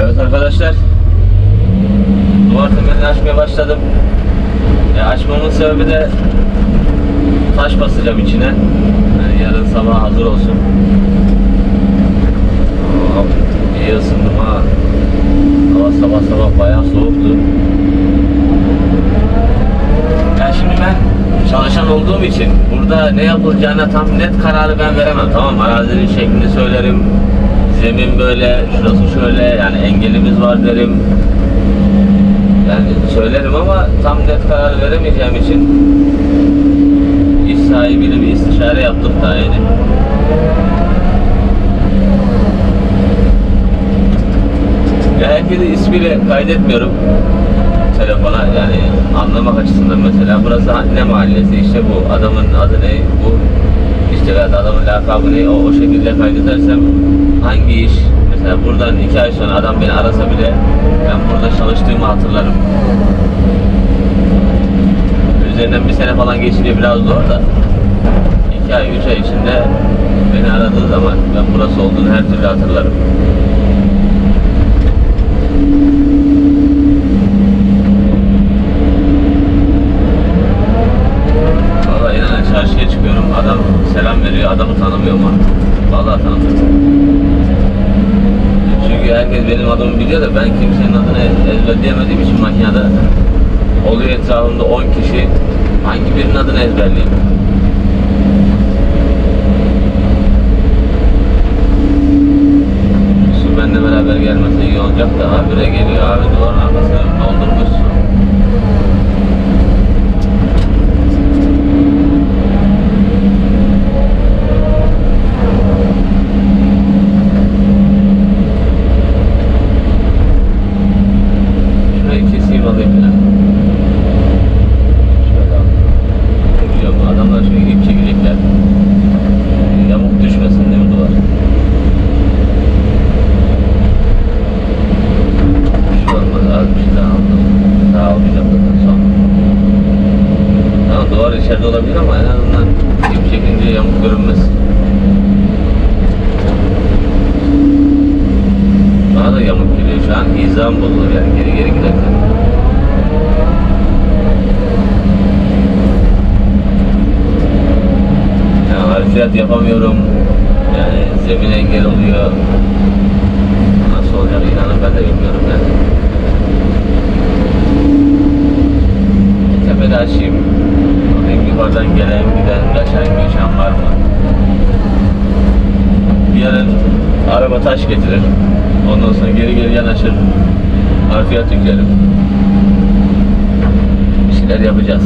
Evet arkadaşlar. Duvar temelini açmaya başladım. E, açmamın sebebi de taş basacağım içine. Yani yarın sabah hazır olsun. Hop, iyi ısındım ha. Hava sabah sabah bayağı soğuktu. Ya şimdi ben çalışan olduğum için burada ne yapılacağına tam net kararı ben veremem. Tamam arazinin şeklini söylerim. Zemin böyle, şurası şöyle yani engelimiz var derim. Yani söylerim ama tam net karar veremeyeceğim için iş sahibiyle bir istişare yaptık daha yeni. Ya herkesi ismiyle kaydetmiyorum telefona yani anlamak açısından mesela burası ne mahallesi işte bu adamın adı ne bu da adamın lakabı ne? O, o şekilde kaydedersem hangi iş? Mesela buradan iki ay sonra adam beni arasa bile ben burada çalıştığımı hatırlarım. Üzerinden bir sene falan geçince biraz zor da iki ay üç ay içinde beni aradığı zaman ben burası olduğunu her türlü hatırlarım Çarşıya çıkıyorum adam selam veriyor adamı tanımıyorum artık. Vallahi tanımıyorum. Çünkü herkes benim adımı biliyor da ben kimsenin adını ezberleyemediğim için makinede oluyor etrafımda 10 kişi hangi birinin adını ezberleyeyim? Su benimle beraber gelmese iyi olacak da habire geliyor abi duvarın arkasına doldurmuş su. Şurayı keseyim alayım ya. Şöyle al. Biliyor musun? Adamlar şimdi ip çekecekler. Yamuk düşmesin değil mi duvar? Şu olmaz az bir şey daha aldım. Daha almayacağım zaten son. Tamam duvar içeride olabilir ama en azından ip çekince yamuk görünmez. Bana da yamuk geliyor şu an. Hizam bozulur yani geri geri giderken. Harfiyat yapamıyorum. Yani zemin engel oluyor. Nasıl olacak inanın ben de bilmiyorum yani. Tepede açayım. Bakayım yukarıdan gelen giden kaçan göçen var mı? Yarın araba taş getirir. Ondan sonra geri geri yanaşır. Harfiyat yüklerim. Bir şeyler yapacağız.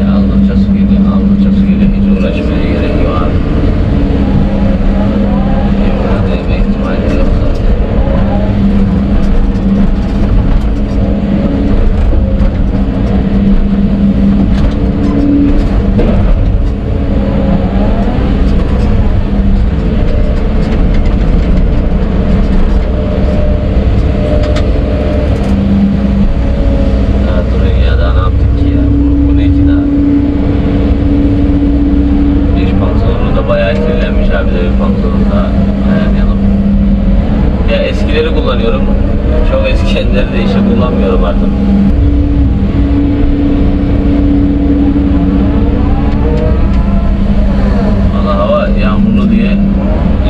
Ya aldıkça su geliyor, aldıkça su geliyor. Hiç uğraşmaya gerek yok abi. Yumruğa değme ihtimali yok zaten. Ya durun ya daha ne yaptık ki ya? Bu, bu ne ki daha? İş pantolonu da bayağı kirlenmiş abi de bir pantolon daha ayarlayalım. Ya eskileri kullanıyorum. Çok eskileri de işe kullanmıyorum artık. Valla hava yağmurlu diye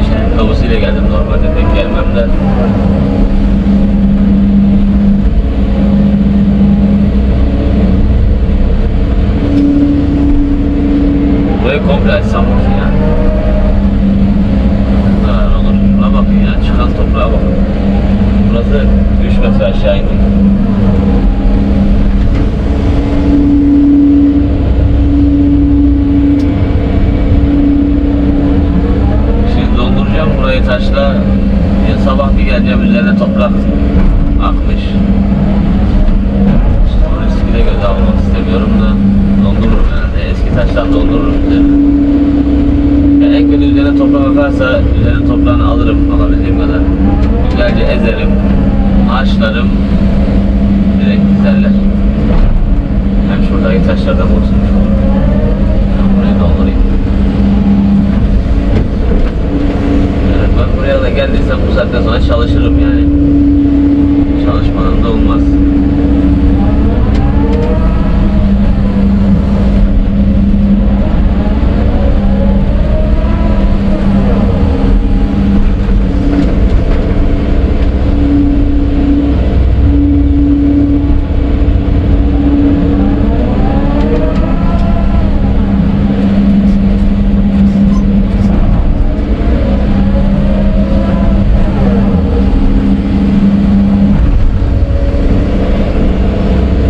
iş ayakkabısıyla geldim. Normalde pek gelmem de. Burayı komple açsam mı ki ya? Ne kadar olur? Şuna bakın ya, çıkan toprağa bakın. Burası 3 metre aşağı indi. Şimdi dolduracağım burayı taşla. Ya sabah bir geleceğim üzerine toprak akmış. İşte bu riski de göze almak istemiyorum da dondururum herhalde. Eski taştan dondururum üzerine. Ya en kötü üzerine toprak akarsa üzerine toprağını alırım alabildiğim kadar. Güzelce ezerim. Ağaçlarım direkt dizerler. Hem şuradaki taşlardan kurtulmuş olurum. Ben burayı doldurayım. Evet, ben buraya da geldiysem bu saatten sonra çalışırım yani. Çalışmanın da olmaz.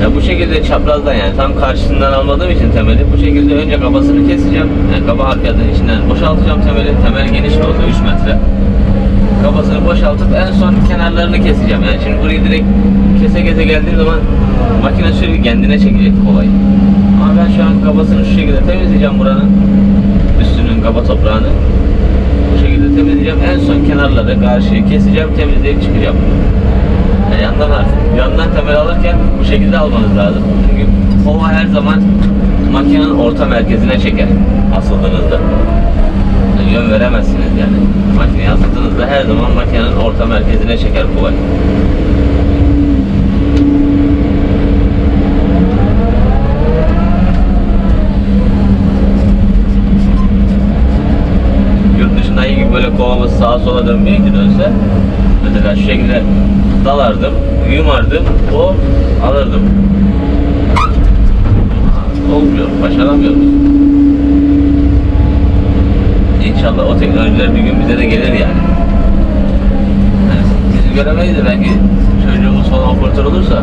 Ya bu şekilde çaprazdan yani tam karşısından almadığım için temeli bu şekilde önce kabasını keseceğim. Yani kaba harfiyatın içinden boşaltacağım temeli. Temel geniş olsa 3 metre. Kabasını boşaltıp en son kenarlarını keseceğim. Yani şimdi burayı direkt kese kese geldiğim zaman makine sürekli kendine çekecek kolay. Ama ben şu an kabasını şu şekilde temizleyeceğim buranın. Üstünün kaba toprağını. Bu şekilde temizleyeceğim. En son kenarları karşıyı keseceğim, temizleyip çıkacağım. Yandan yandan temel alırken bu şekilde almanız lazım. Çünkü kova her zaman makinenin orta merkezine çeker asıldığınızda. Yani yön veremezsiniz yani. Makineye asıldığınızda her zaman makinenin orta merkezine çeker kovayı. Yurt dışında iyi gibi böyle kovamız sağa sola dönmeye dönse mesela şu şekilde dalardım, yumardım, o alırdım. Olmuyor, başaramıyoruz. İnşallah o teknolojiler bir gün bize de gelir yani. yani biz göremeyiz de belki çocuğumuz falan operatör olursa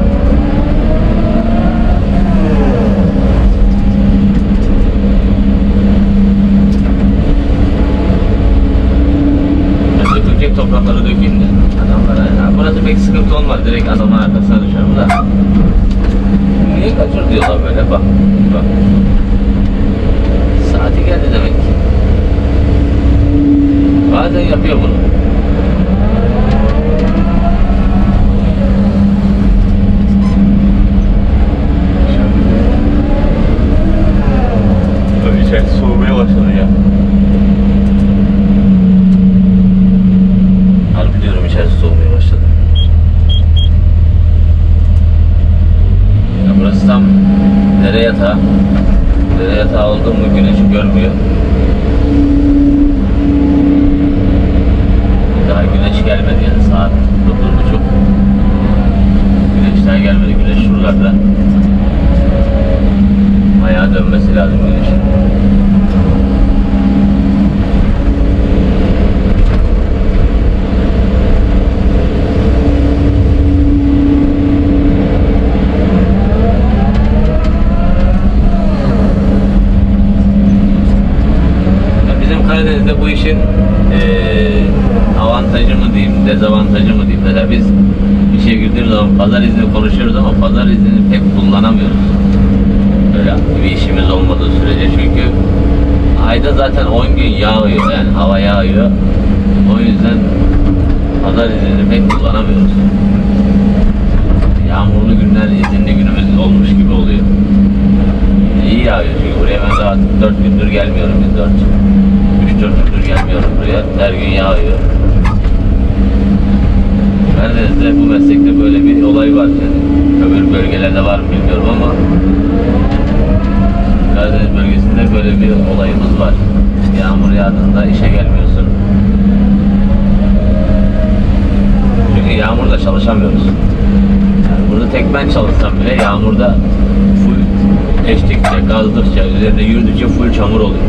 Ben dökülecek toprakları dökeyim de adamlara. Ha, burası pek sıkıntı olmaz. Direkt adamın arkasına düşer bu da. Niye kaçır diyorlar böyle bak. Bak. Saati geldi demek ki. Bazen yapıyor bunu. İçerisi soğumaya başladı ya. Harbi diyorum içerisi soğumaya başladı. Ya burası tam dere yatağı. Dere yatağı oldu mu güneşi görmüyor. Daha güneş gelmedi yani saat 9.30. Güneş daha gelmedi. Güneş şuralarda. Ayağa dönmesi lazım güneşin. Ya Bizim Karadeniz'de bu işin eee, avantajı mı diyeyim, dezavantajı mı diyeyim. Mesela biz bir şeye girdiğimiz zaman pazar izni konuşuyoruz ama pazar iznini pek kullanamıyoruz. Böyle bir işimiz olmadığı sürece çünkü ayda zaten 10 gün yağıyor yani yağıyor. O yüzden pazar iznini pek kullanamıyoruz. Yağmurlu günler izinli günümüz olmuş gibi oluyor. İyi yağıyor çünkü buraya ben daha 4 gündür gelmiyorum. 4 3-4 gündür gelmiyorum buraya. Her gün yağıyor. Karadeniz'de bu meslekte böyle bir olay var yani. Öbür bölgelerde var mı bilmiyorum ama Karadeniz bölgesinde böyle bir olayımız var. Yağmur yağdığında işe gelmiyorsun. Çünkü çalışamıyoruz. Yani burada tek ben çalışsam bile yağmurda full eştikçe, gazdıkça, üzerinde yürüdükçe full çamur oluyor.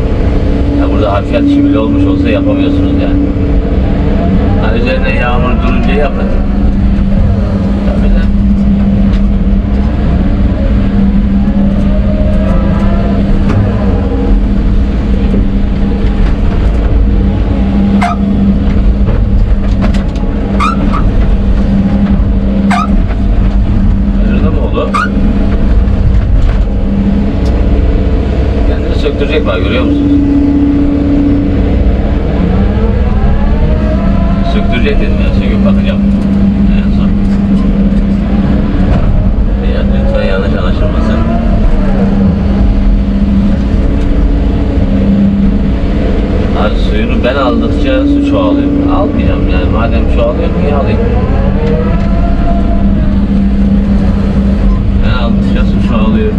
Ya burada harfiyat işi bile olmuş olsa yapamıyorsunuz yani. Ha, üzerine yağmur durunca yapın. Tabii de. Gerek var görüyor musunuz? Söktürecek dedim ya, söküp bakacağım. En son. Ya lütfen yanlış anlaşılmasın. Abi suyunu ben aldıkça su çoğalıyor. Almayacağım yani madem çoğalıyor niye alayım? Ben aldıkça su çoğalıyor.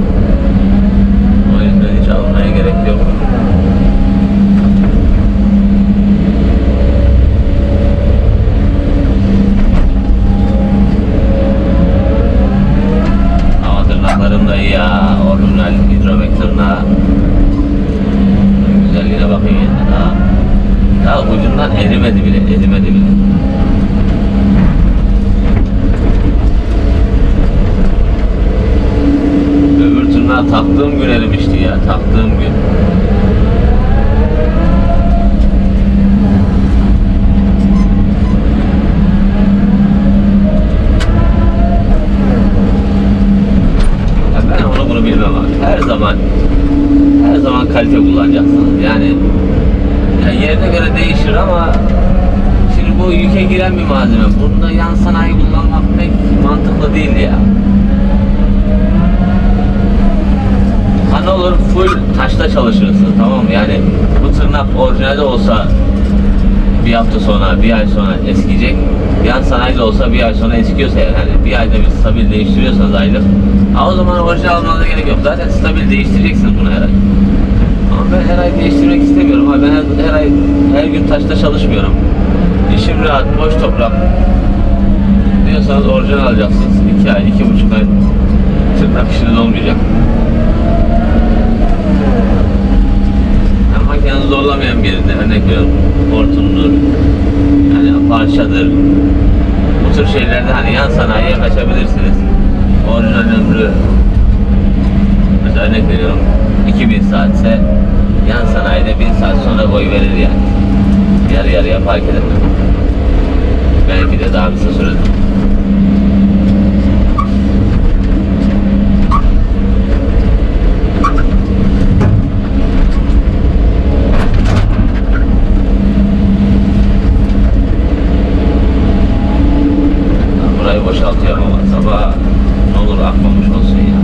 O yüzden hiç almaya gerek yok. Ama tırnaklarım da iyi ya. Orijinal hidrobek tırnağı. Güzelliğine bakın yani daha. Daha ucundan erimedi bile, erimedi bile. Taktığım gün erimişti ya, taktığım gün. Ya ben onu bunu bilmem abi. Her zaman her zaman kalite kullanacaksınız. Yani ya yerine göre değişir ama şimdi bu yüke giren bir malzeme. Bunda yan sanayi kullanmak pek mantıklı değil ya. Ha ne olur full taşta çalışırsın tamam mı? Yani bu tırnak orijinalde olsa bir hafta sonra, bir ay sonra eskiyecek. Yan sanayide olsa bir ay sonra eskiyorsa hani bir ayda bir stabil değiştiriyorsanız aylık. Ha o zaman orijinal almanıza gerek yok. Zaten stabil değiştireceksiniz bunu her ay. Ama ben her ay değiştirmek istemiyorum. Abi ben her, her ay her gün taşta çalışmıyorum. İşim rahat, boş toprak. Diyorsanız orijinal alacaksınız. İki ay, iki buçuk ay tırnak işiniz olmayacak. Yani makinenizi zorlamayan birinde örnek veriyorum. Hortumdur, parçadır. Bu tür şeylerde hani yan sanayiye kaçabilirsiniz. Orijinal ömrü mesela örnek veriyorum 2000 saatse yan sanayide 1000 saat sonra boy verir yani. Yarı yarıya fark eder. Belki de daha kısa sürede. Ben Burayı boşaltıyorum ama sabah ne olur akmamış olsun ya.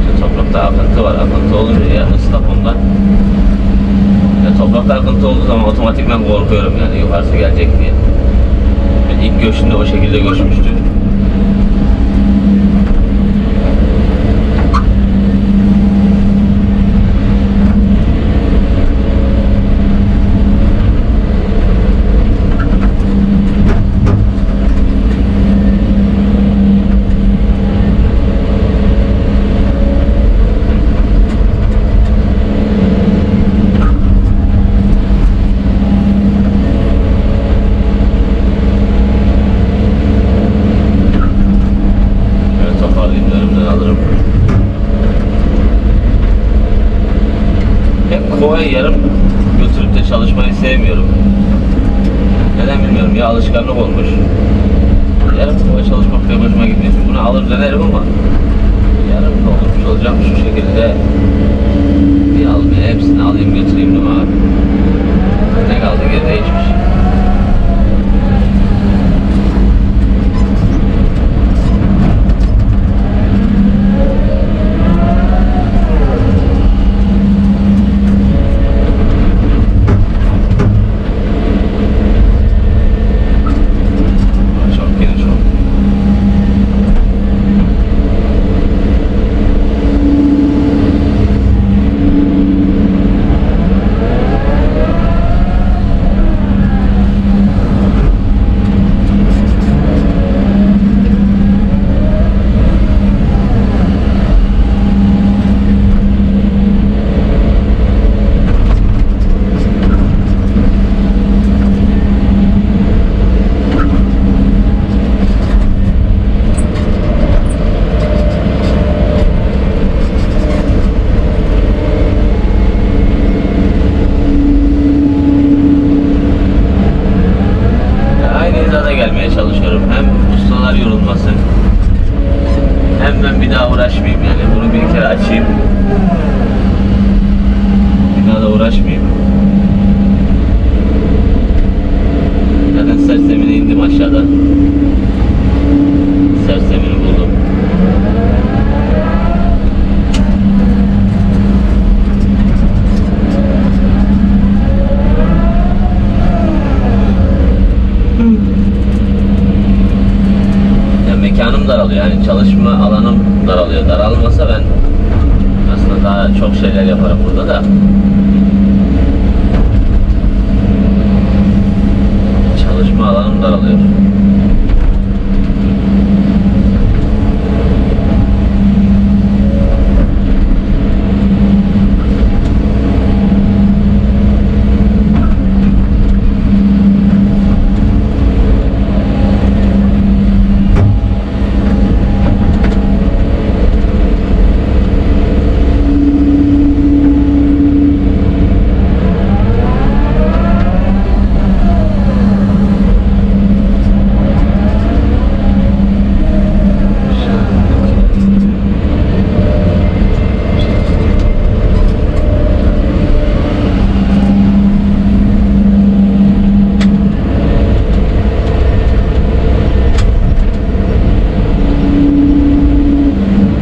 İşte toprakta akıntı var. Akıntı olunca ya ıslak ondan. Ya akıntı olduğu zaman otomatikman korkuyorum yani yukarısı gelecek diye. Ben ilk göçünde o şekilde göçmüştü. çalışıyorum. Hem ustalar yorulmasın. Hem ben bir daha uğraşmayayım yani. Bunu bir kere açayım. Bir daha da uğraşmayayım. Zaten saç zemine indim aşağıda. mekanım daralıyor. Yani çalışma alanım daralıyor. Daralmasa ben aslında daha çok şeyler yaparım burada da. Çalışma alanım daralıyor.